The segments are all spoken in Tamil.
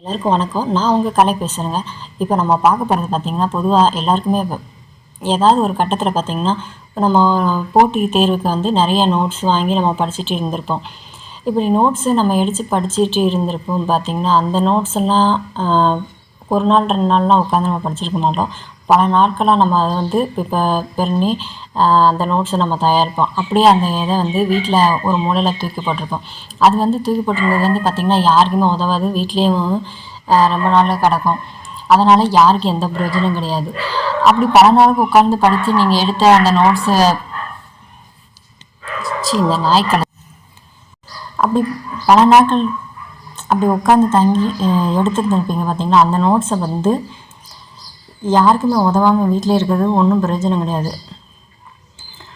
எல்லாருக்கும் வணக்கம். நான் உங்கள் கலை பேசுகிறேங்க இப்போ நம்ம பார்க்க போகிறது பார்த்திங்கன்னா பொதுவாக எல்லாருக்குமே ஏதாவது ஒரு கட்டத்தில் பார்த்திங்கன்னா இப்போ நம்ம போட்டி தேர்வுக்கு வந்து நிறைய நோட்ஸ் வாங்கி நம்ம படிச்சுட்டு இருந்திருப்போம். இப்படி நோட்ஸு நம்ம எடுத்து படிச்சுட்டு இருந்திருப்போம் பார்த்திங்கன்னா அந்த நோட்ஸ் எல்லாம் ஒரு நாள் ரெண்டு நாள்லாம் உட்காந்து நம்ம படிச்சிருக்க மாட்டோம். பல நாட்களாக நம்ம அதை வந்து இப்போ பண்ணி அந்த நோட்ஸை நம்ம தயாரிப்போம். அப்படியே அந்த இதை வந்து வீட்டில் ஒரு மூலையில் தூக்கி போட்டிருப்போம். அது வந்து தூக்கி போட்டிருந்தது வந்து பார்த்திங்கன்னா யாருக்குமே உதவாது. வீட்லேயும் ரொம்ப நாளில் கிடக்கும். அதனால் யாருக்கும் எந்த பிரயோஜனம் கிடையாது. அப்படி பல நாளுக்கு உட்கார்ந்து படித்து நீங்கள் எடுத்த அந்த நோட்ஸை சி இந்த நாய்க்களை அப்படி பல நாட்கள் அப்படி உட்காந்து தங்கி எடுத்துருந்துருப்பீங்க பார்த்தீங்களா அந்த நோட்ஸை வந்து யாருக்குமே உதவாமல் வீட்டிலே இருக்கிறது ஒன்றும் பிரயோஜனம் கிடையாது.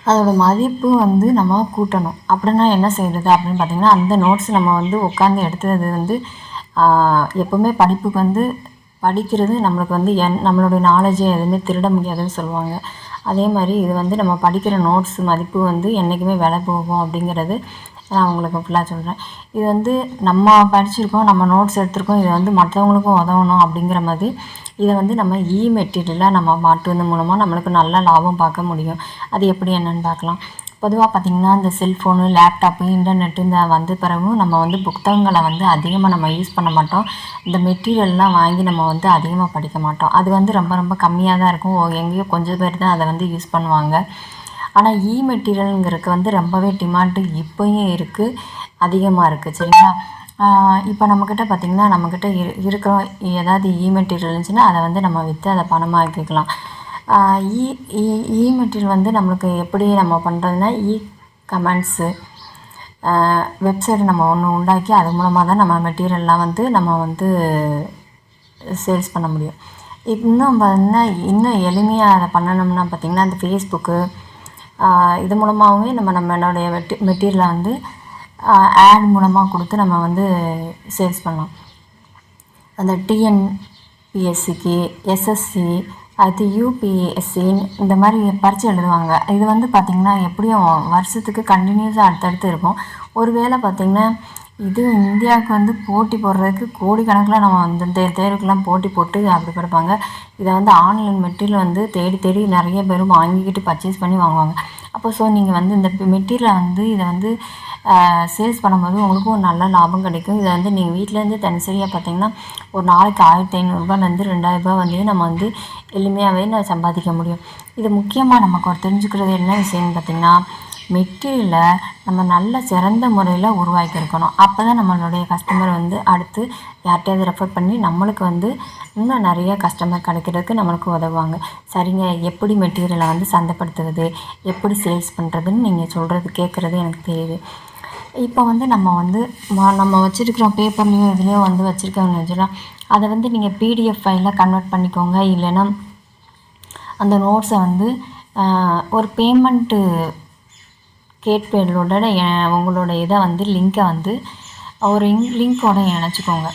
அதோடய மதிப்பு வந்து நம்ம கூட்டணும். அப்படின்னா என்ன செய்கிறது அப்படின்னு பார்த்தீங்கன்னா அந்த நோட்ஸ் நம்ம வந்து உட்காந்து எடுத்தது வந்து எப்போவுமே படிப்புக்கு வந்து படிக்கிறது நம்மளுக்கு வந்து என் நம்மளுடைய நாலேஜை எதுவுமே திருட முடியாதுன்னு சொல்லுவாங்க. அதே மாதிரி இது வந்து நம்ம படிக்கிற நோட்ஸ் மதிப்பு வந்து என்றைக்குமே விலை போகும் அப்படிங்கிறது நான் உங்களுக்கு ஃபுல்லாக சொல்கிறேன் இது வந்து நம்ம படிச்சிருக்கோம் நம்ம நோட்ஸ் எடுத்திருக்கோம் இது வந்து மற்றவங்களுக்கும் உதவணும் அப்படிங்கிற மாதிரி இதை வந்து நம்ம இ மெட்டீரியலாக நம்ம மாற்றுவது மூலமாக நம்மளுக்கு நல்ல லாபம் பார்க்க முடியும். அது எப்படி என்னன்னு பார்க்கலாம். பொதுவாக பார்த்திங்கன்னா இந்த செல்ஃபோனு லேப்டாப்பு இன்டர்நெட்டு இந்த வந்த பிறகும் நம்ம வந்து புத்தகங்களை வந்து அதிகமாக நம்ம யூஸ் பண்ண மாட்டோம். இந்த மெட்டீரியல்லாம் வாங்கி நம்ம வந்து அதிகமாக படிக்க மாட்டோம். அது வந்து ரொம்ப ரொம்ப கம்மியாக தான் இருக்கும். ஓ, எங்கேயோ கொஞ்சம் பேர் தான் அதை வந்து யூஸ் பண்ணுவாங்க. ஆனால் இ e மெட்டீரியலுங்கிறதுக்கு வந்து ரொம்பவே டிமாண்டு இப்போயும் இருக்குது அதிகமாக இருக்குது சரிங்களா? இப்போ நம்மக்கிட்ட பார்த்திங்கன்னா நம்மக்கிட்ட இரு இருக்கிறோம் ஏதாவது e இ மெட்டீரியல் இருந்துச்சுன்னா அதை வந்து நம்ம விற்று அதை பணமாக்கிக்கலாம் இ இ e, மெட்டீரியல் வந்து நம்மளுக்கு எப்படி நம்ம பண்ணுறதுனா இ கமெண்ட்ஸு வெப்சைட் நம்ம ஒன்று உண்டாக்கி அது மூலமாக தான் நம்ம மெட்டீரியல்லாம் வந்து நம்ம வந்து சேல்ஸ் பண்ண முடியும். இன்னும் பார்த்தீங்கன்னா இன்னும் எளிமையாக அதை பண்ணணும்னா பார்த்திங்கன்னா அந்த ஃபேஸ்புக்கு இது மூலமாகவே நம்ம நம்மளுடைய மெட்டி மெட்டீரியலை வந்து ஆட் மூலமாக கொடுத்து நம்ம வந்து சேல்ஸ் பண்ணலாம். அந்த டிஎன்பிஎஸ்சிக்கு எஸ்எஸ்சி அடுத்து யூபிஎஸ்சி இந்த மாதிரி பரீட்சை எழுதுவாங்க. இது வந்து பார்த்திங்கன்னா எப்படியும் வருஷத்துக்கு கண்டினியூஸாக அடுத்தடுத்து இருக்கும். ஒரு வேளை பார்த்திங்கன்னா இது இந்தியாவுக்கு வந்து போட்டி போடுறதுக்கு கோடிக்கணக்கில் நம்ம வந்து இந்த தேர்வுக்கெல்லாம் போட்டி போட்டு அப்படி கொடுப்பாங்க. இதை வந்து ஆன்லைன் மெட்டீரியல் வந்து தேடி தேடி நிறைய பேர் வாங்கிக்கிட்டு பர்ச்சேஸ் பண்ணி வாங்குவாங்க. அப்போ ஸோ நீங்கள் வந்து இந்த மெட்டீரியலை வந்து இதை வந்து சேல்ஸ் பண்ணும்போது உங்களுக்கும் ஒரு நல்ல லாபம் கிடைக்கும். இதை வந்து நீங்கள் வீட்டிலேருந்து தனிசரியாக பார்த்தீங்கன்னா ஒரு நாளைக்கு ஆயிரத்தி ஐநூறுரூபாலேருந்து ரெண்டாயிரரூபா வந்து நம்ம வந்து எளிமையாகவே நம்ம சம்பாதிக்க முடியும். இது முக்கியமாக நமக்கு ஒரு தெரிஞ்சுக்கிறது என்ன விஷயம்னு பார்த்திங்கன்னா மெட்டீரியலை நம்ம நல்ல சிறந்த முறையில் உருவாக்கி இருக்கணும் அப்போ தான் நம்மளுடைய கஸ்டமர் வந்து அடுத்து யார்கிட்டயாவது ரெஃபர் பண்ணி நம்மளுக்கு வந்து இன்னும் நிறைய கஸ்டமர் கிடைக்கிறதுக்கு நம்மளுக்கு உதவுவாங்க. சரிங்க எப்படி மெட்டீரியலை வந்து சந்தைப்படுத்துவது எப்படி சேல்ஸ் பண்ணுறதுன்னு நீங்கள் சொல்கிறது கேட்குறது எனக்கு தெரியுது. இப்போ வந்து நம்ம வந்து நம்ம வச்சுருக்கிறோம் பேப்பர்லேயும் இதுலேயும் வந்து வச்சுருக்கோம்னு வச்சுக்கலாம் அதை வந்து நீங்கள் பிடிஎஃப் ஃபைலில் கன்வெர்ட் பண்ணிக்கோங்க. இல்லைன்னா அந்த நோட்ஸை வந்து ஒரு பேமெண்ட்டு கேட்பேரோட உங்களோட இதை வந்து லிங்க்கை வந்து ஒரு லிங்க்கோட இணைச்சிக்கோங்க.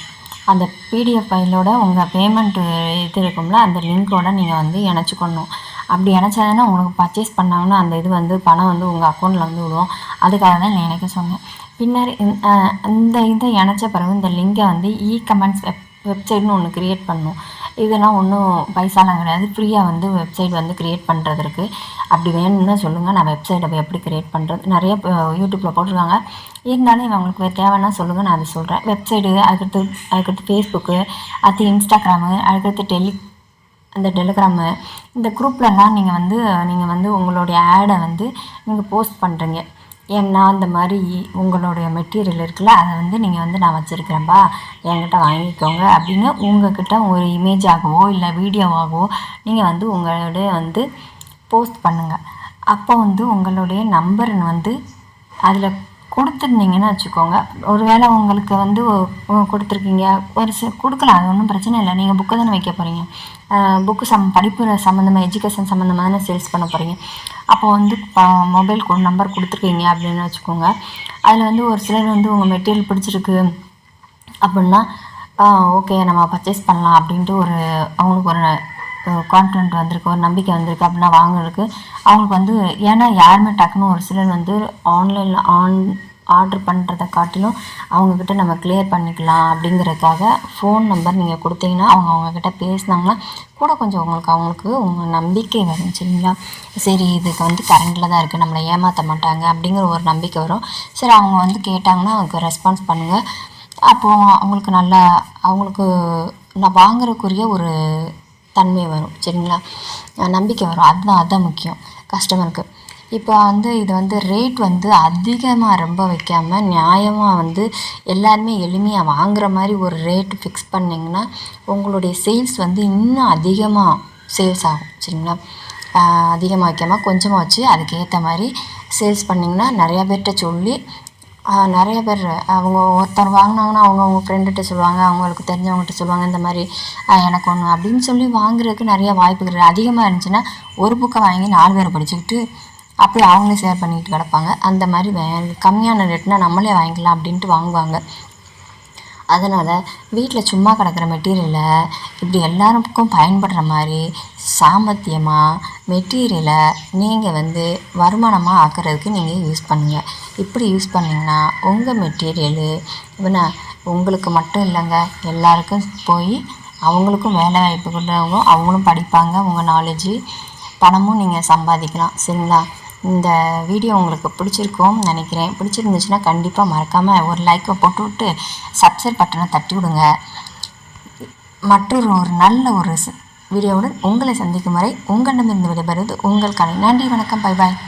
அந்த பிடிஎஃப் ஃபைலோட உங்கள் பேமெண்ட்டு இது இருக்கும்ல அந்த லிங்க்கோட நீங்கள் வந்து இணைச்சிக்கணும். அப்படி இணைச்சாதானே உங்களுக்கு பர்ச்சேஸ் பண்ணாங்கன்னா அந்த இது வந்து பணம் வந்து உங்கள் அக்கௌண்ட்டில் வந்து விடும். அதுக்காக தான் நான் இணைக்க சொன்னேன். பின்னர் இந்த- இந்த இதை இணைச்ச பிறகு இந்த லிங்கை வந்து இ கமெண்ட்ஸ் வெப் வெப்சைட்னு ஒன்று க்ரியேட் பண்ணும் இதெல்லாம் ஒன்றும் பைசாலாம் கிடையாது. ஃப்ரீயாக வந்து வெப்சைட் வந்து க்ரியேட் பண்ணுறதுக்கு அப்படி வேணும்னு சொல்லுங்கள் நான் வெப்சைட்டை எப்படி க்ரியேட் பண்ணுறது நிறைய யூடியூப்பில் போட்டிருக்காங்க. இருந்தாலும் இவங்களுக்கு தேவைன்னா சொல்லுங்கள் நான் அதை சொல்கிறேன் வெப்சைட்டு அதுக்கடுத்து அதுக்கடுத்து ஃபேஸ்புக்கு அடுத்து இன்ஸ்டாகிராமு அதுக்கடுத்து டெலி அந்த டெலிகிராமு இந்த குரூப்லலாம் நீங்கள் வந்து நீங்கள் வந்து உங்களுடைய ஆடை வந்து நீங்கள் போஸ்ட் பண்ணுறீங்க ஏன்னா இந்த மாதிரி உங்களுடைய மெட்டீரியல் இருக்குல்ல அதை வந்து நீங்கள் வந்து நான் வச்சுருக்கிறேன்ப்பா என்கிட்ட வாங்கிக்கோங்க அப்படின்னு உங்ககிட்ட ஒரு இமேஜாகவோ இல்லை வீடியோவாகவோ நீங்கள் வந்து உங்களுடைய வந்து போஸ்ட் பண்ணுங்கள் அப்போ வந்து உங்களுடைய நம்பர் வந்து அதில் கொடுத்துருந்தீங்கன்னு வச்சுக்கோங்க. ஒருவேளை உங்களுக்கு வந்து கொடுத்துருக்கீங்க. ஒரு சி கொடுக்கலாம். அது ஒன்றும் பிரச்சனை இல்லை. நீங்கள் புக்கை தானே வைக்க போகிறீங்க புக்கு சம் படிப்பு சம்மந்தமாக எஜுகேஷன் சம்மந்தமாக தானே சேல்ஸ் பண்ண போகிறீங்க அப்போ வந்து மொபைல் நம்பர் கொடுத்துருக்கீங்க அப்படின்னு வச்சுக்கோங்க. அதில் வந்து ஒரு சிலர் வந்து உங்கள் மெட்டீரியல் பிடிச்சிருக்கு அப்படின்னா ஓகே நம்ம பர்ச்சேஸ் பண்ணலாம் அப்படின்ட்டு ஒரு அவங்களுக்கு ஒரு கான்ஃபிடென்ட் வந்திருக்கு ஒரு நம்பிக்கை வந்திருக்கு அப்படின்னா வாங்குறதுக்கு அவங்களுக்கு வந்து ஏன்னா யாருமே டக்குன்னு ஒரு சிலர் வந்து ஆன்லைனில் ஆன் ஆர்டர் பண்ணுறதை காட்டிலும் அவங்கக்கிட்ட நம்ம கிளியர் பண்ணிக்கலாம் அப்படிங்கிறதுக்காக ஃபோன் நம்பர் நீங்கள் கொடுத்தீங்கன்னா அவங்க அவங்கக்கிட்ட பேசுனாங்கன்னா கூட கொஞ்சம் உங்களுக்கு அவங்களுக்கு உங்கள் நம்பிக்கை வரும் சரிங்களா? சரி இதுக்கு வந்து கரண்டில் தான் இருக்குது நம்மளை ஏமாற்ற மாட்டாங்க அப்படிங்கிற ஒரு நம்பிக்கை வரும். சரி அவங்க வந்து கேட்டாங்கன்னா அவங்களுக்கு ரெஸ்பான்ஸ் பண்ணுங்கள் அப்போது அவங்களுக்கு நல்லா அவங்களுக்கு நான் வாங்குறதுக்குரிய ஒரு தன்மை வரும் சரிங்களா? நம்பிக்கை வரும். அதுதான் அதுதான் முக்கியம் கஸ்டமருக்கு இப்போ வந்து இது வந்து ரேட் வந்து அதிகமாக ரொம்ப வைக்காமல் நியாயமாக வந்து எல்லாருமே எளிமையாக வாங்குகிற மாதிரி ஒரு ரேட் ஃபிக்ஸ் பண்ணிங்கன்னா உங்களுடைய சேல்ஸ் வந்து இன்னும் அதிகமாக சேல்ஸ் ஆகும் சரிங்களா? அதிகமாக வைக்காமல் கொஞ்சமாக வச்சு அதுக்கேற்ற மாதிரி சேல்ஸ் பண்ணிங்கன்னா நிறையா பேர்கிட்ட சொல்லி நிறைய பேர் அவங்க ஒருத்தர் வாங்கினாங்கன்னா அவங்க அவங்க ஃப்ரெண்டுகிட்ட சொல்லுவாங்க அவங்களுக்கு தெரிஞ்சவங்ககிட்ட சொல்லுவாங்க இந்த மாதிரி எனக்கு ஒன்று அப்படின்னு சொல்லி வாங்குறதுக்கு நிறைய வாய்ப்புகள் இருக்குது அதிகமாக இருந்துச்சுன்னா ஒரு புக்கை வாங்கி நாலு பேர் படிச்சுக்கிட்டு அப்படியே அவங்களே ஷேர் பண்ணிக்கிட்டு கிடப்பாங்க. அந்த மாதிரி வே கம்மியான ரேட்னா நம்மளே வாங்கிக்கலாம் அப்படின்ட்டு வாங்குவாங்க. அதனால் வீட்டில் சும்மா கிடக்கிற மெட்டீரியலை இப்படி எல்லாருக்கும் பயன்படுற மாதிரி சாமர்த்தியமாக மெட்டீரியலை நீங்கள் வந்து வருமானமாக ஆக்கிறதுக்கு நீங்கள் யூஸ் பண்ணுங்கள் இப்படி யூஸ் பண்ணிங்கன்னா உங்கள் மெட்டீரியலு என்ன உங்களுக்கு மட்டும் இல்லைங்க எல்லாருக்கும் போய் அவங்களுக்கும் வேலை வாய்ப்பு கொடுறவங்க அவங்களும் படிப்பாங்க உங்கள் நாலேஜு பணமும் நீங்கள் சம்பாதிக்கலாம். சரிங்களா? இந்த வீடியோ உங்களுக்கு பிடிச்சிருக்கும்னு நினைக்கிறேன். பிடிச்சிருந்துச்சுன்னா கண்டிப்பாக மறக்காமல் ஒரு லைக்கை போட்டு விட்டு சப்ஸ்கிரைப் பட்டனை தட்டி விடுங்க. மற்றொரு ஒரு நல்ல ஒரு வீடியோவுடன் உங்களை சந்திக்கும் வரை உங்களிடமிருந்து விடைபெறுவது உங்கள் கலை. நன்றி வணக்கம் பை பாய்